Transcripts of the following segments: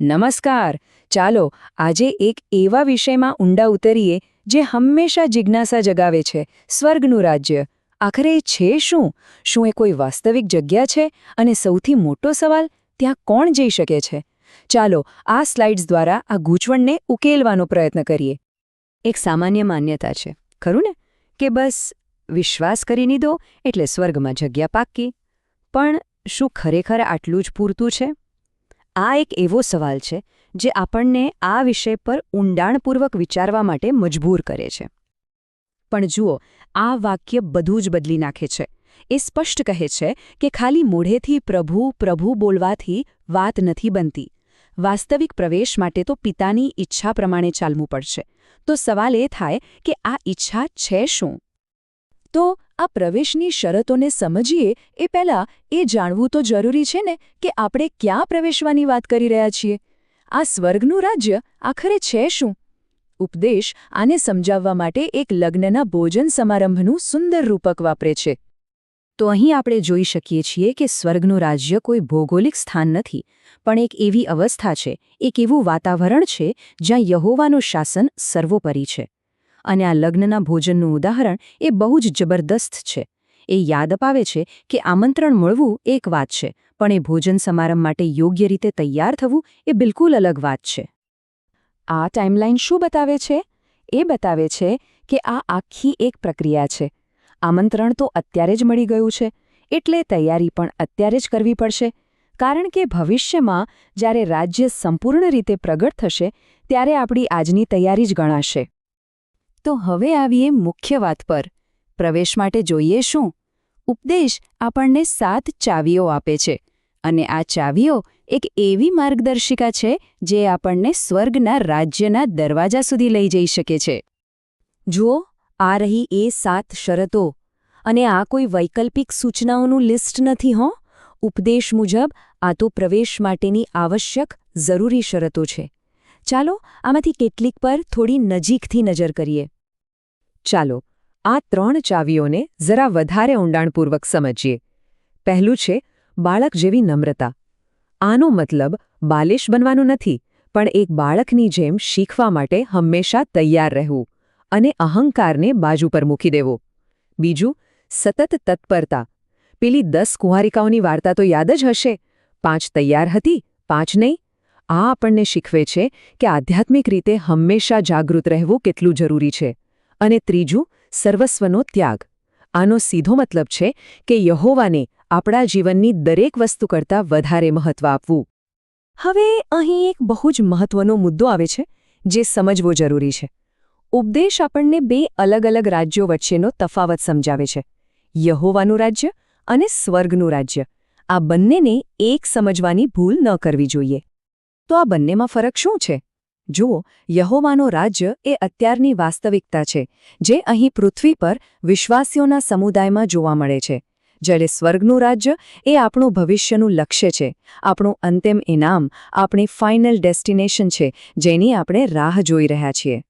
નમસ્કાર. ચાલો, આજે એક એવા વિષયમાં ઊંડા ઉતરીએ જે હંમેશા જિજ્ઞાસા જગાવે છે, સ્વર્ગનું રાજ્ય. આખરે છે શું? શું એ કોઈ વાસ્તવિક જગ્યા છે? અને સૌથી મોટો સવાલ, ત્યાં કોણ જઈ શકે છે? ચાલો, આ સ્લાઇડ્સ દ્વારા આ ગૂંચવણને ઉકેલવાનો પ્રયત્ન કરીએ. એક સામાન્ય માન્યતા છે, ખરું ને? કે બસ વિશ્વાસ કરી નીધો એટલે સ્વર્ગમાં જગ્યા પાક્કી. પણ શું ખરેખર આટલું જ પૂરતું છે? આ એક એવો સવાલ છે, જે આપણને આ વિષય પર ઊંડાણપૂર્વક વિચારવા માટે મજબૂર કરે છે. પણ જુઓ, આ વાક્ય બધું જ બદલી નાખે છે. એ સ્પષ્ટ કહે છે કે ખાલી મોઢેથી પ્રભુ પ્રભુ બોલવાથી વાત નથી બનતી. વાસ્તવિક પ્રવેશ માટે તો પિતાની ઈચ્છા પ્રમાણે ચાલવું પડશે. તો સવાલ એ થાય કે આ ઈચ્છા છે શું? તો આ પ્રવેશની શરતોને સમજીએ, એ પહેલાં એ જાણવું તો જરૂરી છે ને કે આપણે ક્યાં પ્રવેશવાની વાત કરી રહ્યા છીએ. આ સ્વર્ગનું રાજ્ય આખરે છે શું? ઉપદેશ આને સમજાવવા માટે એક લગ્નના ભોજન સમારંભનું સુંદર રૂપક વાપરે છે. તો અહીં આપણે જોઈ શકીએ છીએ કે સ્વર્ગનું રાજ્ય કોઈ ભૌગોલિક સ્થાન નથી, પણ એક એવી અવસ્થા છે, એક એવું વાતાવરણ છે જ્યાં યહોવાનું શાસન સર્વોપરી છે. અને આ લગ્નના ભોજનનું ઉદાહરણ એ બહુ જ જબરદસ્ત છે. એ યાદ અપાવે છે કે આમંત્રણ મળવું એક વાત છે, પણ એ ભોજન સમારંભ માટે યોગ્ય રીતે તૈયાર થવું એ બિલકુલ અલગ વાત છે. આ ટાઈમલાઈન શું બતાવે છે? એ બતાવે છે કે આ આખી એક પ્રક્રિયા છે. આમંત્રણ તો અત્યારે જ મળી ગયું છે, એટલે તૈયારી પણ અત્યારે જ કરવી પડશે. કારણ કે ભવિષ્યમાં જ્યારે રાજ્ય સંપૂર્ણ રીતે પ્રગટ થશે, ત્યારે આપણી આજની તૈયારી જ ગણાશે. તો હવે આવીએ મુખ્ય વાત પર. પ્રવેશ માટે જોઈએ શું? ઉપદેશ આપણને સાત ચાવીઓ આપે છે અને આ ચાવીઓ એક એવી માર્ગદર્શિકા છે જે આપણને સ્વર્ગના રાજ્યના દરવાજા સુધી લઈ જઈ શકે છે. જુઓ, આ રહી એ સાત શરતો અને આ કોઈ વૈકલ્પિક સૂચનાઓનું લિસ્ટ નથી, હો? ઉપદેશ મુજબ આ તો પ્રવેશ માટેની આવશ્યક, જરૂરી શરતો છે. ચાલો આમાંથી કેટલીક પર થોડી નજીકથી નજર કરીએ. ચાલો, આ ત્રણ ચાવીઓને જરા વધારે ઊંડાણપૂર્વક સમજીએ. પહેલું છે, બાળક જેવી નમ્રતા. આનો મતલબ બાલિશ બનવાનું નથી, પણ એક બાળકની જેમ શીખવા માટે હંમેશા તૈયાર રહેવું અને અહંકારને બાજુ પર મૂકી દેવો. બીજું, સતત તત્પરતા. પેલી દસ કુંવારિકાઓની વાર્તા તો યાદ જ હશે. પાંચ તૈયાર હતી, પાંચ નહીં. આ આપણને શીખવે છે કે આધ્યાત્મિક રીતે હંમેશા જાગૃત રહેવું કેટલું જરૂરી છે. અને ત્રીજું, સર્વસ્વનો ત્યાગ. આનો સીધો મતલબ છે કે યહોવાને આપણા જીવનની દરેક વસ્તુ કરતાં વધારે મહત્વ આપવું. હવે અહીં એક બહુ જ મહત્વનો મુદ્દો આવે છે, જે સમજવો જરૂરી છે. ઉપદેશ આપણને બે અલગ અલગ રાજ્યો વચ્ચેનો તફાવત સમજાવે છે. યહોવાનું રાજ્ય અને સ્વર્ગનું રાજ્ય. આ બંનેને એક સમજવાની ભૂલ ન કરવી જોઈએ. તો આ બંનેમાં ફરક શું છે? જુઓ, યહોવાનો રાજ્ય એ અત્યારની વાસ્તવિકતા છે, જે અહીં પૃથ્વી પર વિશ્વાસીઓના સમુદાયમાં જોવા મળે છે. જ્યારે સ્વર્ગનું રાજ્ય એ આપણું ભવિષ્યનું લક્ષ્ય છે, આપણું અંતિમ ઇનામ, આપણી ફાઇનલ ડેસ્ટિનેશન છે, જેની આપણે રાહ જોઈ રહ્યા છીએ.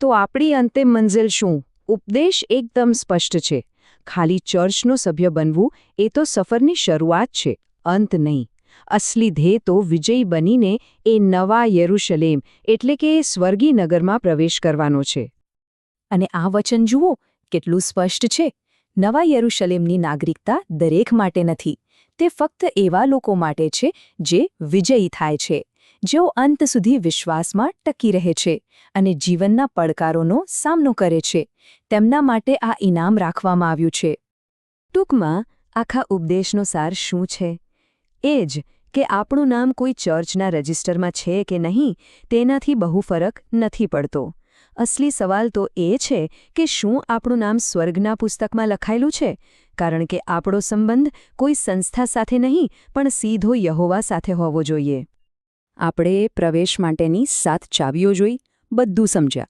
તો આપણી અંતિમ મંઝિલ શું? ઉપદેશ એકદમ સ્પષ્ટ છે. ખાલી ચર્ચનો સભ્ય બનવું એ તો સફરની શરૂઆત છે, અંત નહીં. અસલી ધ્યેય તો વિજયી બનીને એ નવા યરુશલેમ, એટલે કે સ્વર્ગી નગરમાં પ્રવેશ કરવાનો છે. અને આ વચન જુઓ, કેટલું સ્પષ્ટ છે. નવા યરુશલેમની નાગરિકતા દરેક માટે નથી. તે ફક્ત એવા લોકો માટે છે જે વિજયી થાય છે. જેઓ અંત સુધી વિશ્વાસમાં ટકી રહે છે અને જીવનના પડકારોનો સામનો કરે છે. તેમના માટે આ ઇનામ રાખવામાં આવ્યું છે. ટૂંકમાં, આખા ઉપદેશનો સાર શું છે? એ જ કે આપણું નામ કોઈ ચર્ચના રજિસ્ટરમાં છે કે નહીં, તેનાથી બહુ ફરક નથી પડતો. અસલી સવાલ તો એ છે કે શું આપણું નામ સ્વર્ગના પુસ્તકમાં લખાયેલું છે? કારણ કે આપણો સંબંધ કોઈ સંસ્થા સાથે નહીં, પણ સીધો યહોવા સાથે હોવો જોઈએ. આપણે પ્રવેશ માટેની સાત ચાવીઓ જોઈ, બધું સમજ્યા.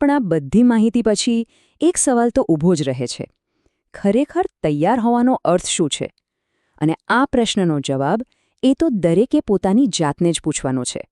પણ આ બધી માહિતી પછી એક સવાલ તો ઊભો જ રહે છે. ખરેખર તૈયાર હોવાનો અર્થ શું છે? અને આ પ્રશ્નનો જવાબ એ તો દરેકે પોતાની જાતને જ પૂછવાનો છે.